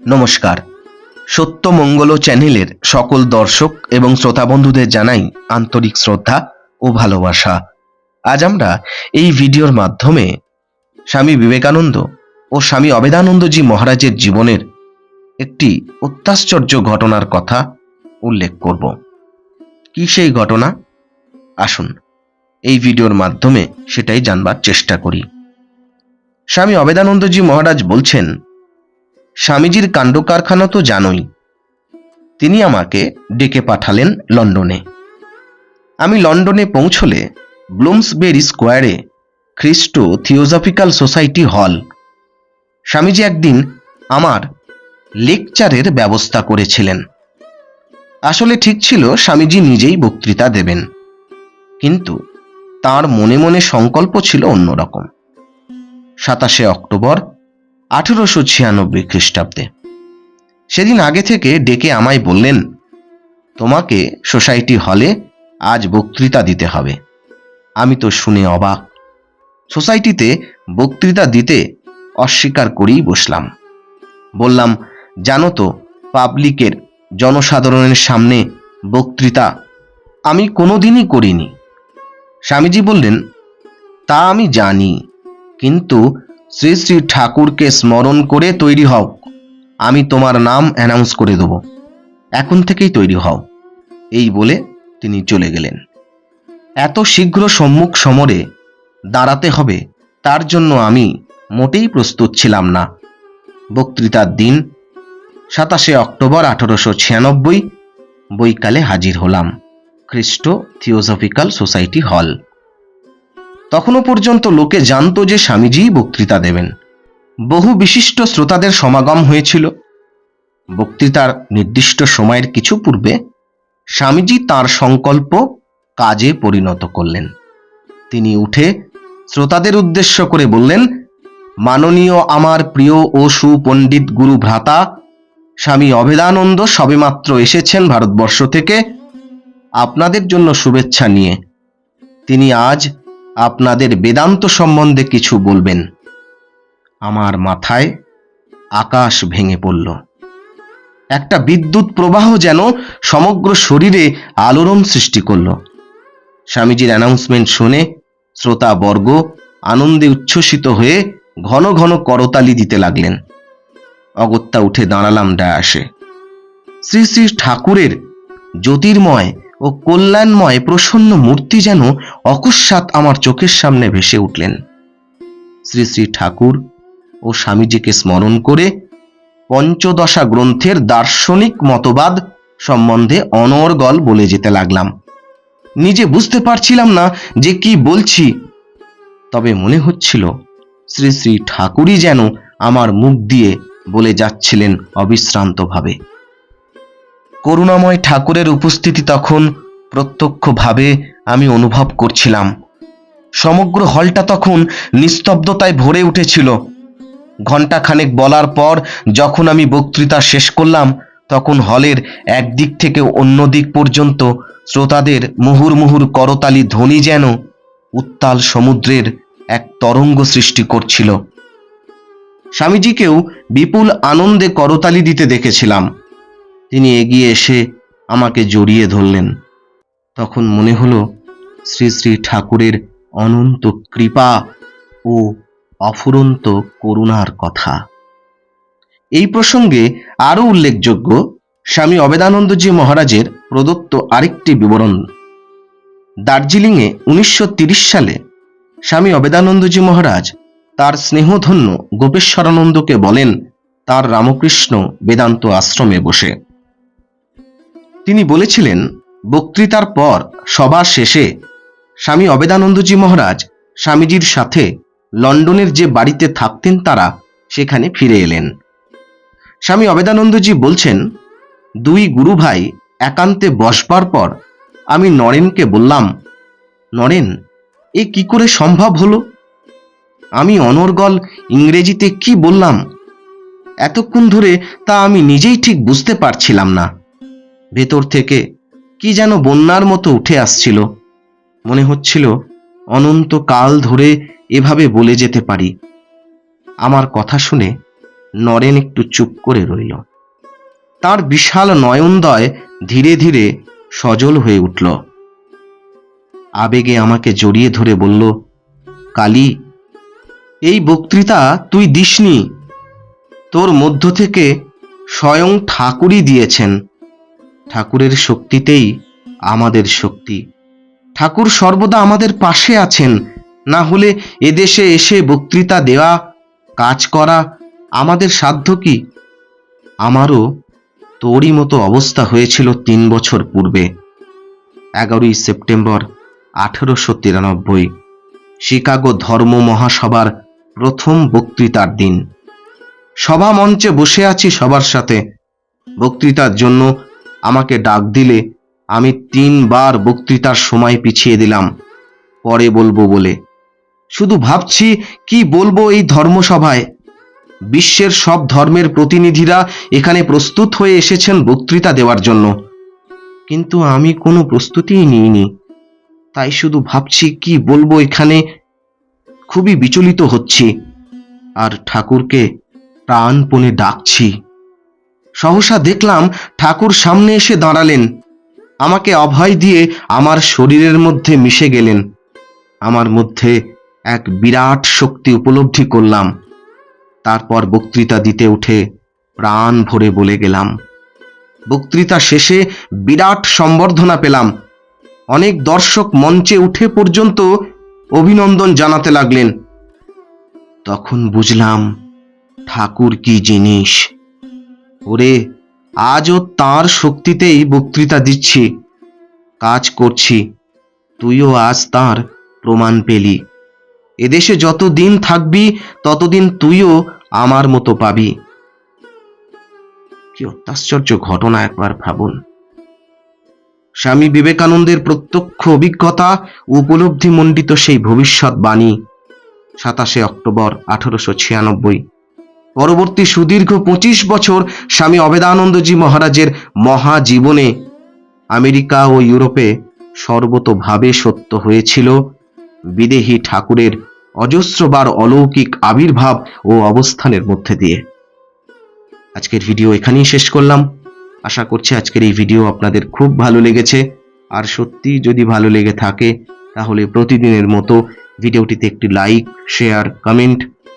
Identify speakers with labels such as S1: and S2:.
S1: নমস্কার। সত্যমঙ্গল চ্যানেলের সকল দর্শক এবং শ্রোতা বন্ধুদের জানাই আন্তরিক শ্রদ্ধা ও ভালোবাসা। আজ আমরা এই ভিডিওর মাধ্যমে স্বামী বিবেকানন্দ ও স্বামী অবেদানন্দজি মহারাজের জীবনের একটি অত্যাশ্চর্য ঘটনার কথা উল্লেখ করব। কি সেই ঘটনা? আসুন এই ভিডিওর মাধ্যমে সেটাই জানবার চেষ্টা করি। স্বামী অবেদানন্দজি মহারাজ বলছেন স্বামীজির কাণ্ড কারখানা তো জানোই। তিনি আমাকে ডেকে পাঠালেন লন্ডনে। আমি লন্ডনে পৌঁছলে ব্লুমসবেরি স্কোয়ারে খ্রিস্ট থিওজফিক্যাল সোসাইটি হল। স্বামীজি একদিন আমার লেকচারের ব্যবস্থা করেছিলেন। আসলে ঠিক ছিল স্বামীজি নিজেই বক্তৃতা দেবেন। কিন্তু তার মনে মনে সংকল্প ছিল অন্যরকম। সাতাশে অক্টোবর আঠেরোশো ছিয়ানব্বই খ্রিস্টাব্দে। সেদিন আগে থেকে ডেকে আমায় বললেন, তোমাকে সোসাইটি হলে আজ বক্তৃতা দিতে হবে। আমি তো শুনে অবাক। সোসাইটিতে বক্তৃতা দিতে অস্বীকার করেই বসলাম। বললাম, জানো তো, পাবলিকের জনসাধারণের সামনে বক্তৃতা আমি কোনোদিনই করিনি। স্বামীজি বললেন, তা আমি জানি, কিন্তু শ্রী শ্রী ঠাকুরকে স্মরণ করে তৈরি হও। আমি তোমার নাম অ্যানাউন্স করে দেব। এখন থেকেই তৈরি হও। এই বলে তিনি চলে গেলেন। এত শীঘ্র সম্মুখ সমরে দাঁড়াতে হবে, তার জন্য আমি মোটেই প্রস্তুত ছিলাম না। বক্তৃতার দিন, সাতাশে অক্টোবর আঠারোশো ছিয়ানব্বই, বৈকালে হাজির হলাম। খ্রিস্ট থিওসফিক্যাল সোসাইটি হল। তখনও পর্যন্ত লোকে জানতো যে স্বামীজি বক্তৃতা দেবেন। বহু বিশিষ্ট শ্রোতাদের সমাগম হয়েছিল। বক্তৃতার নির্দিষ্ট সময়ের কিছু পূর্বে স্বামীজি তার সংকল্প কাজে পরিণত করলেন। তিনি উঠে শ্রোতাদের উদ্দেশ্য করে বললেন, মাননীয় আমার প্রিয় ও সুপণ্ডিত গুরু ভ্রাতা, স্বামী অভেদানন্দ সবেমাত্র এসেছেন ভারতবর্ষ থেকে। আপনাদের জন্য শুভেচ্ছা নিয়ে। তিনি আজ আপনাদের বেদান্ত সম্বন্ধে কিছু বলবেন। আমার মাথায় আকাশ ভেঙে পড়ল। একটা বিদ্যুৎ প্রবাহ যেন সমগ্র শরীরে আলোড়ন সৃষ্টি করল। স্বামীজির অ্যানাউন্সমেন্ট শুনে শ্রোতা বর্গ আনন্দে উচ্ছ্বসিত হয়ে ঘন ঘন করতালি দিতে লাগলেন। অগত্যা উঠে দাঁড়ালাম ডায়াসে। শ্রী শ্রী ঠাকুরের জ্যোতির্ময় ও কল্যাণময় প্রসন্ন মূর্তি যেন অকস্মাৎ আমার চোখের সামনে ভেসে উঠলেন। শ্রী শ্রী ঠাকুর ও স্বামীজিকে স্মরণ করে পঞ্চদশা গ্রন্থের দার্শনিক মতবাদ সম্বন্ধে অনর্গল বলে যেতে লাগলাম। নিজে বুঝতে পারছিলাম না যে কি বলছি। তবে মনে হচ্ছিল শ্রী শ্রী ঠাকুরই যেন আমার মুখ দিয়ে বলে যাচ্ছিলেন অবিশ্রান্তভাবে। করুণাময় ঠাকুরের উপস্থিতি তখন প্রত্যক্ষভাবে আমি অনুভব করছিলাম। সমগ্র হলটা তখন নিস্তব্ধতায় ভরে উঠেছিল। ঘণ্টাখানেক বলার পর যখন আমি বক্তৃতা শেষ করলাম, তখন হলের একদিক থেকে অন্য দিক পর্যন্ত শ্রোতাদের মুহুর মুহুর করতালি ধ্বনি যেন উত্তাল সমুদ্রের এক তরঙ্গ সৃষ্টি করছিল। স্বামীজিকেও বিপুল আনন্দে করতালি দিতে দেখেছিলাম। তিনি এগিয়ে এসে আমাকে জড়িয়ে ধরলেন। তখন মনে হলো শ্রী শ্রী ঠাকুরের অনন্ত কৃপা ও অফুরন্ত করুণার কথা। এই প্রসঙ্গে আরও উল্লেখযোগ্য স্বামী অবেদানন্দজি মহারাজের প্রদত্ত আরেকটি বিবরণ। দার্জিলিংয়ে উনিশশো সালে স্বামী অবেদানন্দজি মহারাজ তার স্নেহধন্য গোপেশ্বরানন্দকে বলেন, তার রামকৃষ্ণ বেদান্ত আশ্রমে বসে। তিনি বলেছিলেন, বক্তৃতার পর সবার শেষে স্বামী অবেদানন্দজি মহারাজ স্বামীজির সাথে লন্ডনের যে বাড়িতে থাকতেন তারা সেখানে ফিরে এলেন। স্বামী অবেদানন্দজি বলছেন, দুই গুরু ভাই একান্তে বসবার পর আমি নরেনকে বললাম, নরেন, এ কি করে সম্ভব হলো? আমি অনর্গল ইংরেজিতে কি বললাম? এতক্ষণ ধরে তা আমি নিজেই ঠিক বুঝতে পারছিলাম না। ভেতর থেকে কি যেন বন্যার মতো উঠে আসছিল। মনে হচ্ছিল অনন্ত কাল ধরে এভাবে বলে যেতে পারি। আমার কথা শুনে নরেন একটু চুপ করে রইল। তার বিশাল নয়নদয় ধীরে ধীরে সজল হয়ে উঠল। আবেগে আমাকে জড়িয়ে ধরে বলল, কালী, এই বক্তৃতা তুই দিসনি। তোর মধ্য থেকে স্বয়ং ঠাকুরই দিয়েছেন। ঠাকুরের শক্তিতেই আমাদের শক্তি। ঠাকুর সর্বদা আমাদের পাশে আছেন, না হলে এদেশে এসে বক্তৃতা দেওয়া, কাজ করা আমাদের সাধ্য কি? আমারও তোরই মতো অবস্থা হয়েছিল তিন বছর পূর্বে, এগারোই সেপ্টেম্বর আঠেরোশো তিরানব্বই, শিকাগো ধর্ম মহাসভার প্রথম বক্তৃতার দিন। সভা মঞ্চে বসে আছি সবার সাথে, বক্তৃতার জন্য আমাকে ডাক দিলে আমি তিনবার বক্তৃতার সময় পিছিয়ে দিলাম। পরে বলব বলে, শুধু ভাবছি কি বলব এই ধর্মসভায়? বিশ্বের সব ধর্মের প্রতিনিধিরা এখানে প্রস্তুত হয়ে এসেছেন বক্তৃতা দেওয়ার জন্য। কিন্তু আমি কোনো প্রস্তুতিই নিইনি। তাই শুধু ভাবছি কি বলব এখানে? খুবই বিচলিত হচ্ছি। আর ঠাকুরকে প্রাণপণে ডাকছি। সহসা দেখলাম ঠাকুর সামনে এসে দাঁড়ালেন। আমাকে অভয় দিয়ে আমার শরীরের মধ্যে মিশে গেলেন। আমার মধ্যে এক বিরাট শক্তি উপলব্ধি করলাম। তারপর বক্তৃতা দিতে উঠে প্রাণ ভরে বলে গেলাম। বক্তৃতা শেষে বিরাট সম্বর্ধনা পেলাম। অনেক দর্শক মঞ্চে উঠে পর্যন্ত অভিনন্দন জানাতে লাগলেন। তখন বুঝলাম ঠাকুর কি জিনিস। ওরে, আজও তার শক্তিতেই বক্তৃতা দিচ্ছি, কাজ করছি, তুইও আজ তার প্রমাণ পেলি। এদেশে যত দিন থাকবি, ততদিন তুইও আমার মতো পাবি। কি অত্যাশ্চর্য ঘটনা একবার ভাবুন। স্বামী বিবেকানন্দের প্রত্যক্ষ অভিজ্ঞতা, উপলব্ধি মণ্ডিত সেই ভবিষ্যৎ বাণী সাতাশে অক্টোবর আঠারোশো ছিয়ানব্বই। পরবর্তী সুদীর্ঘ পঁচিশ বছর স্বামী অবেদানন্দজি মহারাজের মহাজীবনে আমেরিকা ও ইউরোপে সর্বতোভাবে সত্য হয়েছিল। বিদেহী ঠাকুরের অজস্রবার অলৌকিক আবির্ভাব ও অবস্থানের মধ্যে দিয়ে। আজকের ভিডিও এখানেই শেষ করলাম। আশা করছি আজকের এই ভিডিও আপনাদের খুব ভালো লেগেছে। আর সত্যি যদি ভালো লেগে থাকে, তাহলে প্রতিদিনের মতো ভিডিওটিতে একটি লাইক, শেয়ার, কমেন্ট